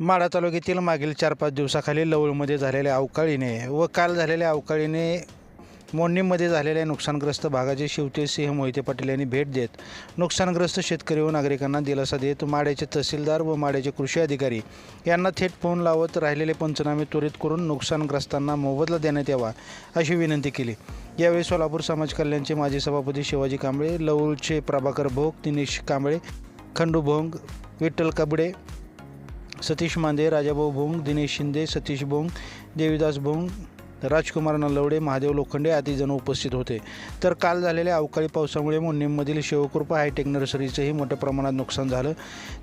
माढा तालुक्यातील मागील चार पाच दिवसाखाली लवळमध्ये झालेल्या अवकाळीने व काल झालेल्या अवकाळीने मोडणीमध्ये झालेल्या नुकसानग्रस्त भागाचे शिवते सिंह मोहिते पाटील यांनी भेट देत नुकसानग्रस्त शेतकरी व नागरिकांना दिलासा देत माड्याचे तहसीलदार व माड्याचे कृषी अधिकारी यांना थेट फोन लावत राहिलेले पंचनामे त्वरित करून नुकसानग्रस्तांना मोबदला देण्यात यावा अशी विनंती केली. यावेळी सोलापूर समाज कल्याणचे माजी सभापती शिवाजी कांबळे लवळचे प्रभाकर भोग दिनेश कांबळे खंडू भोंग विठ्ठल कबडे सतीश मांदे राजाभाऊ भोंग दिनेश शिंदे सतीश भोंग देवीदास भोंग राजकुमार नलवडे महादेव लोखंडे आदी जण उपस्थित होते. तर काल झालेल्या अवकाळी पावसामुळे मोन्नीममधील शिवकृपा हायटेक नर्सरीचंही मोठ्या प्रमाणात नुकसान झालं.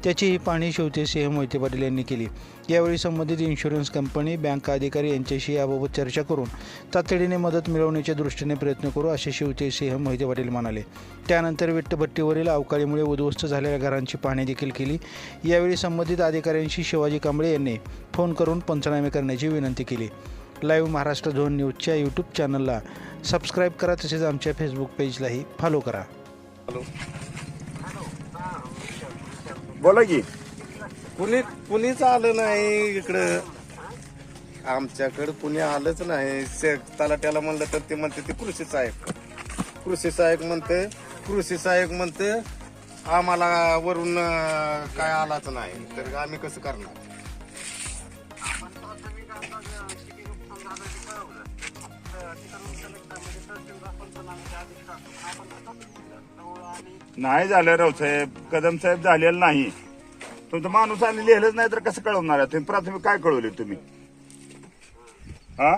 त्याचीही पाहणी शेवते सिंह मोहिते पाटील यांनी केली. यावेळी संबंधित इन्शुरन्स कंपनी बँक अधिकारी यांच्याशी याबाबत चर्चा करून तातडीने मदत मिळवण्याच्या दृष्टीने प्रयत्न करू असे शिवते सिंह मोहिते पाटील म्हणाले. त्यानंतर विट्टभट्टीवरील अवकाळीमुळे उद्ध्वस्त झालेल्या घरांची पाहणी देखील केली. यावेळी संबंधित अधिकाऱ्यांशी शिवाजी कांबळे यांनी फोन करून पंचनामे करण्याची विनंती केली. लाईव्ह महाराष्ट्र झोन न्यूजच्या यूट्यूब चॅनलला सबस्क्राईब करा तसेच आमच्या फेसबुक पेजलाही फॉलो करा. बोला की. कुणी कुणीच आलं नाही इकडं. आमच्याकडं कुणी आलंच नाही. से- तलाट्याला म्हणलं तर ते म्हणते ते कृषी सहाय्यक. कृषी सहाय्यक म्हणते कृषी सहाय्यक म्हणते आम्हाला वरून अं, काय आलाच नाही. तर आम्ही कसं करणार? नाही झालं रावसाहेब कदम साहेब झालेलं नाही. तुमचं माणूस आणि लिहिलंच नाही तर कसं कळवणार आहे? तुम्ही प्राथमिक काय कळवले तुम्ही? हा?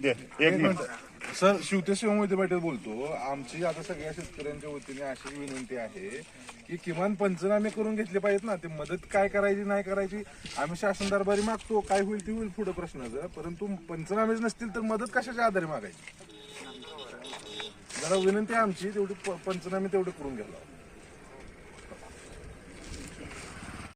दे एक मिनिट. सर शिवते शिवमोहिते पाटील बोलतो. आमची आता सगळ्या शेतकऱ्यांच्या वतीने अशी विनंती आहे की किमान पंचनामे करून घेतले पाहिजेत ना. ते मदत काय करायची नाही करायची आम्ही शासन दरबारी मागतो. काय होईल ते होईल पुढे प्रश्नाचं. परंतु पंचनामेच नसतील तर मदत कशाच्या आधारे मागायची? जरा विनंती आमची तेवढी प- पंचनामे तेवढे करून घ्यायला.